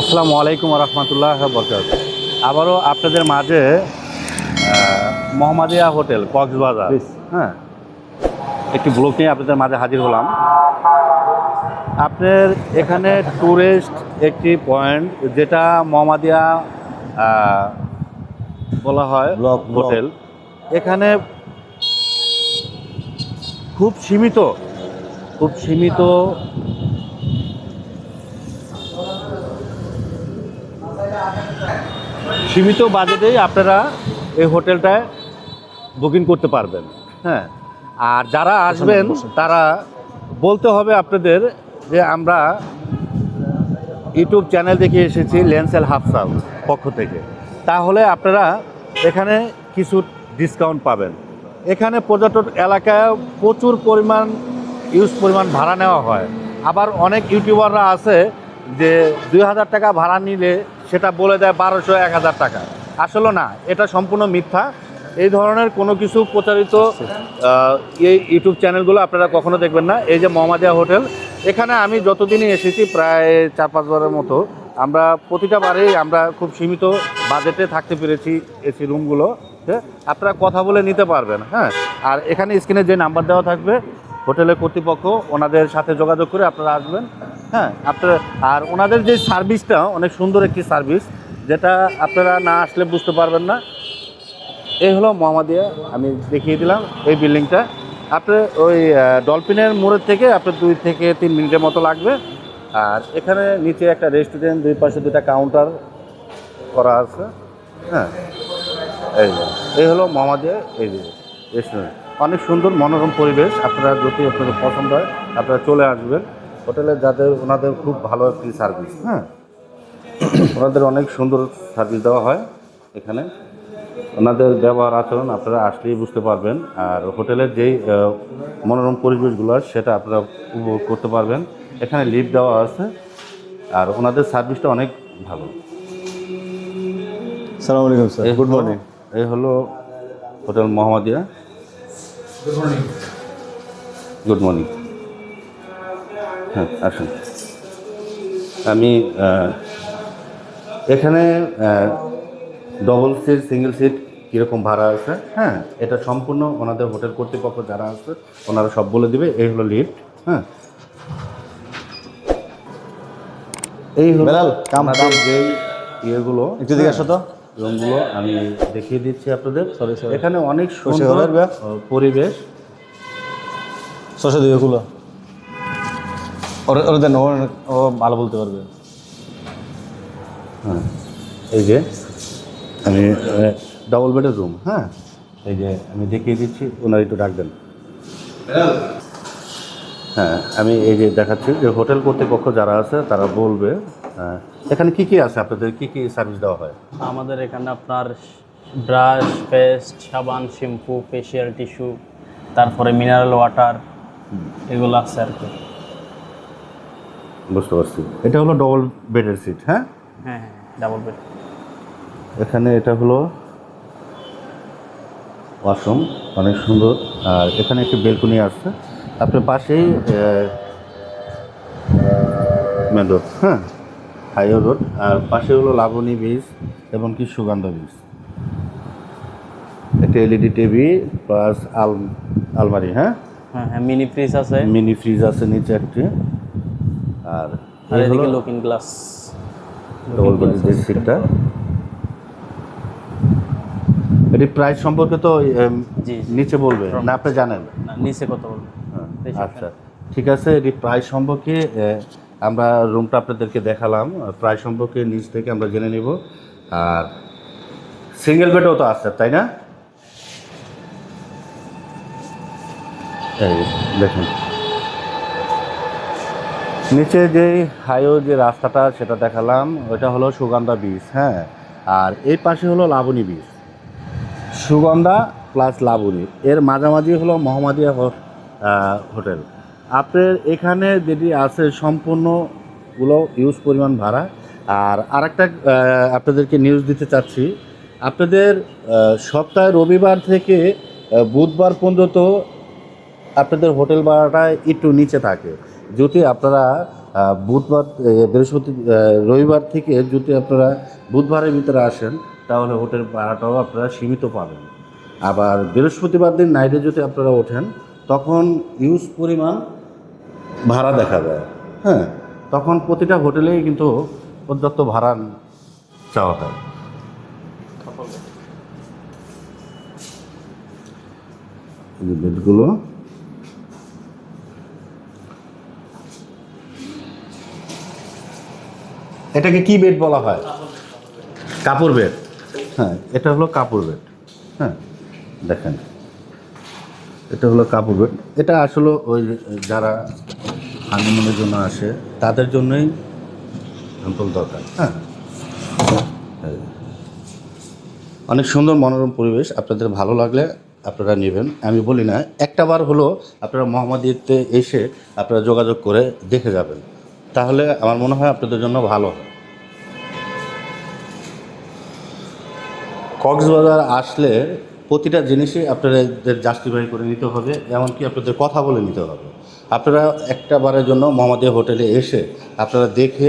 আসসালামু আলাইকুম রহমতুল্লাহ বরকাত আবারও আপনাদের মাঝে মোহাম্মদিয়া হোটেল কক্সবাজার। হ্যাঁ একটি ব্লগ নিয়ে আপনাদের মাঝে হাজির হলাম। আপনার এখানে ট্যুরিস্ট একটি পয়েন্ট যেটা মোহাম্মদিয়া বলা হয় ব্লক, ব্লক। হোটেল। এখানে খুব সীমিত খুব সীমিত সীমিত বাজেটেই আপনারা এই হোটেলটায় বুকিং করতে পারবেন। হ্যাঁ আর যারা আসবেন তারা বলতে হবে আপনাদের যে আমরা ইউটিউব চ্যানেল দেখে এসেছি লেন্সেল হাফসাল পক্ষ থেকে। তাহলে আপনারা এখানে কিছু ডিসকাউন্ট পাবেন। এখানে পর্যটন এলাকায় প্রচুর পরিমাণ ইউজ পরিমাণ ভাড়া নেওয়া হয়। আবার অনেক ইউটিউবাররা আছে যে দুই হাজার টাকা ভাড়া নিলে সেটা বলে দেয় বারোশো, এক হাজার টাকা। আসলে না, এটা সম্পূর্ণ মিথ্যা। এই ধরনের কোনো কিছু প্রচারিত এই ইউটিউব চ্যানেলগুলো আপনারা কখনো দেখবেন না। এই যে মোহাম্মদিয়া হোটেল, এখানে আমি যতদিনই এসেছি, প্রায় চার পাঁচবারের মতো, আমরা প্রতিটা বারেই আমরা খুব সীমিত বাজেটে থাকতে পেরেছি এসি রুমগুলো হ্যাঁ আপনারা কথা বলে নিতে পারবেন হ্যাঁ। আর এখানে স্ক্রিনে যে নাম্বার দেওয়া থাকবে হোটেলের কর্তৃপক্ষ ওনাদের সাথে যোগাযোগ করে আপনারা আসবেন। হ্যাঁ আপনারা আর ওনাদের যে সার্ভিসটা, অনেক সুন্দর একটি সার্ভিস, যেটা আপনারা না আসলে বুঝতে পারবেন না। এই হলো মোহাম্মদিয়া আমি দেখিয়ে দিলাম এই বিল্ডিংটা। আপনার ওই ডলফিনের মোড়ের থেকে আপনার দুই থেকে তিন মিনিটের মতো লাগবে। আর এখানে নিচে একটা রেস্টুরেন্ট, দুই পাশে দুটা কাউন্টার করা আছে। হ্যাঁ এই এই হলো মোহাম্মদিয়া এই রেস্টুরেন্ট। অনেক সুন্দর মনোরম পরিবেশ আপনারা যদি আপনাদের পছন্দ হয় আপনারা চলে আসবেন। হোটেলে যাদের ওনাদের খুব ভালো একটি সার্ভিস হ্যাঁ? ওনাদের অনেক সুন্দর সার্ভিস দেওয়া হয় এখানে। ওনাদের ব্যবহার আচরণ আপনারা আসলেই বুঝতে পারবেন। আর হোটেলের যেই মনোরম পরিবেশগুলো আছে সেটা আপনারা উপভোগ করতে পারবেন। এখানে লিফট দেওয়া আছে আর ওনাদের সার্ভিসটা অনেক ভালো। সালাম আলাইকুম স্যার। গুড মর্নিং এই হলো হোটেল মোহাম্মদিয়া। গুড মর্নিং হ্যাঁ আসুন। আমি এখানে ডবল সিট সিঙ্গেল সিট কীরকম ভাড়া আছে? হ্যাঁ এটা সম্পূর্ণ ওনাদের হোটেল কর্তৃপক্ষ যারা আছে ওনারা সব বলে দিবে। এই হলো লিফট হ্যাঁ। এই হলো বেলাল, কাম, ওনাদের যেই ইয়েগুলো একটু দিকে আসো তো। রুমগুলো আমি দেখিয়ে দিচ্ছি আপনাদের. এখানে অনেক সুন্দর পরিবেশ। দিয়ে খুলো ওর দেন ও ও ভালো বলতে পারবে। হ্যাঁ এই যে আমি ডবল বেডের রুম হ্যাঁ? এই যে আমি দেখিয়ে দিচ্ছি ওনার একটু ডাকবেন হ্যাঁ আমি এই যে দেখাচ্ছি যে হোটেল কর্তৃপক্ষ যারা আছে তারা বলবে হ্যাঁ, এখানে কি কি আছে আপনাদের? কি কি সার্ভিস দেওয়া হয়? আমাদের এখানে আপনার ব্রাশ পেস্ট সাবান শ্যাম্পু ফেশিয়াল টিস্যু তারপরে মিনারেল ওয়াটার এগুলো আছে আর কি। বুঝতে পারছি। এটা হলো ডবল বেডের সিট হ্যাঁ? হ্যাঁ হ্যাঁ ডাবল বেড এখানে এটা হলো ওয়াশরুম অনেক সুন্দর। আর এখানে একটি বেলকনি আছে। আপনার পাশেই মেন রোড হ্যাঁ? হাইওয়ে রোড আর পাশে হলো লাবণী বীজ এবং কি সুগন্ধ বীজ একটা এলইডি টিভি প্লাস আল আলমারি হ্যাঁ? হ্যাঁ হ্যাঁ মিনি ফ্রিজ আছে। মিনি ফ্রিজ আছে নিচে একটি। আর আর এদিকে লুকিং গ্লাস ডবল যে সিটটা এটি প্রাইস সম্পর্কে তো। নিচে বলবে না আপনি জানেন? নিচে কত বলব। হ্যাঁ, আচ্ছা ঠিক আছে এটি প্রাইস সম্পর্কে আমরা রুমটা আপনাদেরকে দেখালাম। প্রায় সম্পর্কে নিচ থেকে আমরা জেনে নিব। আর সিঙ্গেল বেডও তো আছে, তাই না? দেখুন। নিচে যে হাইওয়ে যে রাস্তাটা, সেটা দেখালাম। ওটা হলো সুগন্ধা বীজ হ্যাঁ। আর এই পাশে হলো লাবণী বীজ সুগন্ধা প্লাস লাবণী। এর মাঝামাঝি হলো মোহাম্মদিয়া হো- হোটেল। আপনার এখানে যেটি আছে, সম্পূর্ণগুলো ইউজ পরিমাণ ভাড়া। আর আরেকটা আপনাদেরকে নিউজ দিতে চাচ্ছি। আপনাদের সপ্তাহে রবিবার থেকে বুধবার পর্যন্ত আপনাদের হোটেল ভাড়াটা একটু নিচে থাকে। যদি আপনারা বুধবার বৃহস্পতি রবিবার থেকে যদি আপনারা বুধবারের ভিতরে আসেন, তাহলে হোটেল ভাড়াটাও আপনারা সীমিত পাবেন। আবার বৃহস্পতিবার দিন নাইটে যদি আপনারা ওঠেন তখন ইউজ পরিমাণ ভাড়া দেখা যায়। হ্যাঁ তখন প্রতিটা হোটেলেই কিন্তু পর্যাপ্ত ভাড়া চাওয়া হয়। যে বেডগুলো। এটাকে কি বেড বলা হয়? কাপড় বেড হ্যাঁ এটা হলো কাপড় বেড হ্যাঁ দেখেন। এটা হলো কাপড় বেড। এটা আসলে ওই যারা হানিমুনের জন্য আসে, তাদের জন্যই আম্পল দরকার হ্যাঁ? অনেক সুন্দর মনোরম পরিবেশ, আপনাদের ভালো লাগলে আপনারা নেবেন। আমি বলি না, একটা বার হলো আপনারা মোহাম্মদীতে এসে আপনারা যোগাযোগ করে দেখে যাবেন। তাহলে আমার মনে হয় আপনাদের জন্য ভালো হয়। কক্সবাজার আসলে প্রতিটা জিনিসই আপনাদের জাস্টিফাই করে নিতে হবে, এমনকি আপনাদের কথা বলে নিতে হবে। আপনারা একটা বারের জন্য মোহাম্মদিয়া হোটেলে এসে আপনারা দেখে,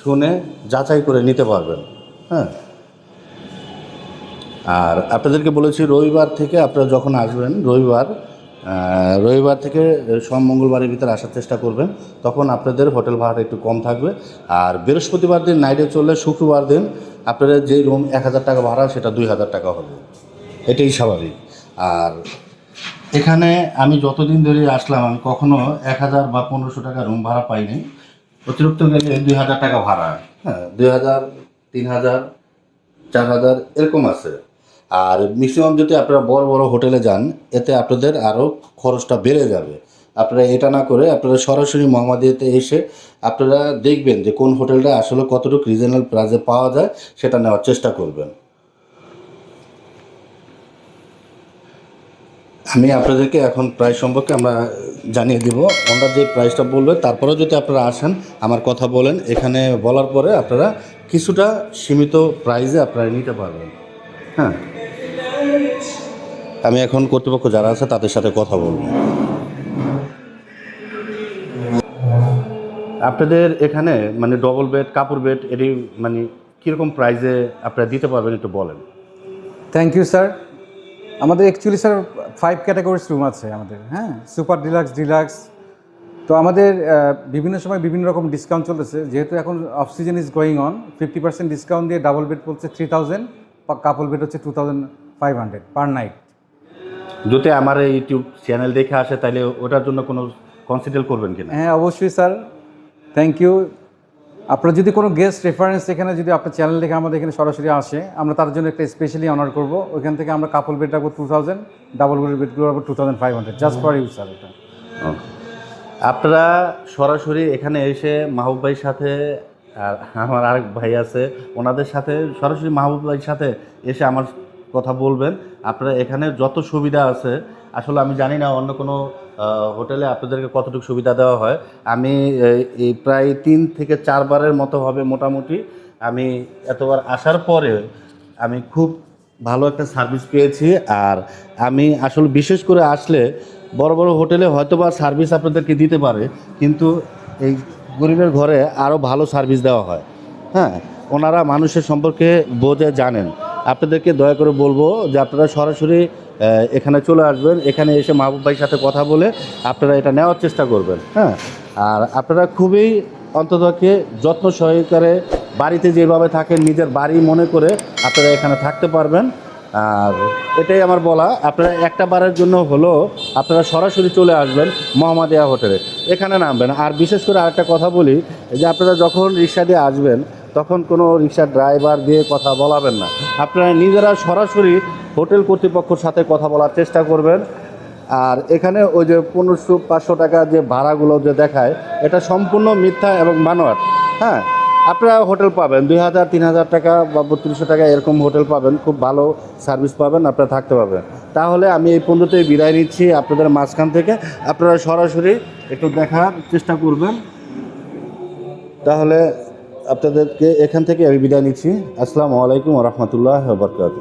শুনে, যাচাই করে নিতে পারবেন হ্যাঁ। আর আপনাদেরকে বলেছি, রবিবার থেকে আপনারা যখন আসবেন, রবিবার রবিবার থেকে সোম মঙ্গলবারের ভিতরে আসার চেষ্টা করবেন, তখন আপনাদের হোটেল ভাড়াটা একটু কম থাকবে। আর বৃহস্পতিবার দিন নাইটে চললে শুক্রবার দিন আপনাদের যে রুম এক হাজার টাকা ভাড়া, সেটা দুই হাজার টাকা হবে। এটাই স্বাভাবিক। আর এখানে আমি যতদিন ধরে আসলাম, আমি কখনো এক হাজার বা পনেরোশো টাকা রুম ভাড়া পাইনি। অতিরিক্ত গেলে দুই হাজার টাকা ভাড়া। হ্যাঁ দুই হাজার, তিন হাজার, চার হাজার এরকম আছে। আর ম্যাক্সিমাম যদি আপনারা বড় বড় হোটেলে যান, এতে আপনাদের আরও খরচটা বেড়ে যাবে। আপনারা এটা না করে আপনারা সরাসরি মোহাম্মদিয়াতে এসে আপনারা দেখবেন যে কোন হোটেলটা আসলে কতটুকু রিজনেবল প্রাইসে পাওয়া যায়, সেটা নেওয়ার চেষ্টা করবেন। আমি আপনাদেরকে এখন প্রাইস সম্পর্কে আমরা জানিয়ে দিব। আমরা যে প্রাইসটা বলবে, তারপরেও যদি আপনারা আসেন, আমার কথা বলেন, এখানে বলার পরে আপনারা কিছুটা সীমিত প্রাইসে আপনারা নিতে পারবেন। হ্যাঁ। আমি এখন কর্তৃপক্ষ যারা আছে, তাদের সাথে কথা বলব। আপনাদের এখানে মানে ডবল বেড কাপড় বেড এটি মানে কীরকম প্রাইসে আপনারা দিতে পারবেন একটু বলেন। থ্যাংক ইউ স্যার আমাদের actually sir five categories room আছে আমাদের হ্যাঁ? সুপার ডিলাক্স ডিলাক্স তো আমাদের বিভিন্ন সময় বিভিন্ন রকম ডিসকাউন্ট চলেছে যেহেতু এখন off season is going on fifty percent discount দিয়ে ডাবল বেড পড়ছে থ্রি থাউজেন্ড কাপল বেড হচ্ছে two thousand five hundred per night যদি আমার এই ইউটিউব চ্যানেল দেখে আসে তাহলে ওটার জন্য কোনো কনসিডার করবেন কিনা? হ্যাঁ অবশ্যই স্যার থ্যাংক ইউ আপনার যদি কোনো গেস্ট রেফারেন্স এখানে যদি আপনার চ্যানেল দেখে আমাদের এখানে সরাসরি আসে, আমরা তার জন্য একটা স্পেশালি অনার করব। ওইখান থেকে আমরা কাপল বেড রাখব টু থাউজেন্ড ডাবল বেড বেডগুলো রাখব two thousand five hundred just for you sir এটা। আপনারা সরাসরি এখানে এসে মাহবুব ভাইয়ের সাথে আর আমার আরেক ভাই আছে, ওনাদের সাথে সরাসরি মাহবুব ভাইয়ের সাথে এসে আমার কথা বলবেন। আপনারা এখানে যত সুবিধা আছে, আসলে আমি জানি না অন্য কোনো হোটেলে আপনাদেরকে কতটুকু সুবিধা দেওয়া হয়? আমি এই- প্রায় তিন থেকে চারবারের মতো হবে মোটামুটি। আমি এতবার আসার পরে আমি খুব ভালো একটা সার্ভিস পেয়েছি। আর আমি আসলে বিশেষ করে আসলে বড় বড় হোটেলে হয়তো বা সার্ভিস আপনাদেরকে দিতে পারে, কিন্তু এই গরিবের ঘরে আরও ভালো সার্ভিস দেওয়া হয়। হ্যাঁ ওনারা মানুষের সম্পর্কে বোঝে, জানেন। আপনাদেরকে দয়া করে বলব যে আপনারা সরাসরি এখানে চলে আসবেন। এখানে এসে মাহবুব ভাইয়ের সাথে কথা বলে আপনারা এটা নেওয়ার চেষ্টা করবেন হ্যাঁ? আর আপনারা খুবই অন্ততকে যত্ন সহকারে বাড়িতে যেভাবে থাকেন, নিজের বাড়ি মনে করে আপনারা এখানে থাকতে পারবেন। আর এটাই আমার বলা, আপনারা একটা বারের জন্য হলো আপনারা সরাসরি চলে আসবেন মোহাম্মদিয়া হোটেলে। এখানে নামবেন। আর বিশেষ করে আরেকটা কথা বলি, যে আপনারা যখন রিক্সা দিয়ে আসবেন তখন কোনো রিক্সার ড্রাইভার দিয়ে কথা বলাবেন না। আপনারা নিজেরা সরাসরি হোটেল কর্তৃপক্ষের সাথে কথা বলার চেষ্টা করবেন। আর এখানে ওই যে পনেরোশো পাঁচশো টাকা যে ভাড়াগুলো যে দেখায়, এটা সম্পূর্ণ মিথ্যা এবং বানোয়াট। হ্যাঁ আপনারা হোটেল পাবেন, দুই হাজার, তিন হাজার টাকা বা বত্রিশশো টাকা এরকম হোটেল পাবেন, খুব ভালো সার্ভিস পাবেন, আপনারা থাকতে পারবেন। তাহলে আমি এই পর্যন্তই বিদায় নিচ্ছি আপনাদের মাঝখান থেকে। আপনারা সরাসরি একটু দেখার চেষ্টা করবেন। তাহলে আপনাদেরকে এখান থেকে আমি বিদায় নিচ্ছি। আসসালামু আলাইকুম রহমতুল্লাহ বরকাত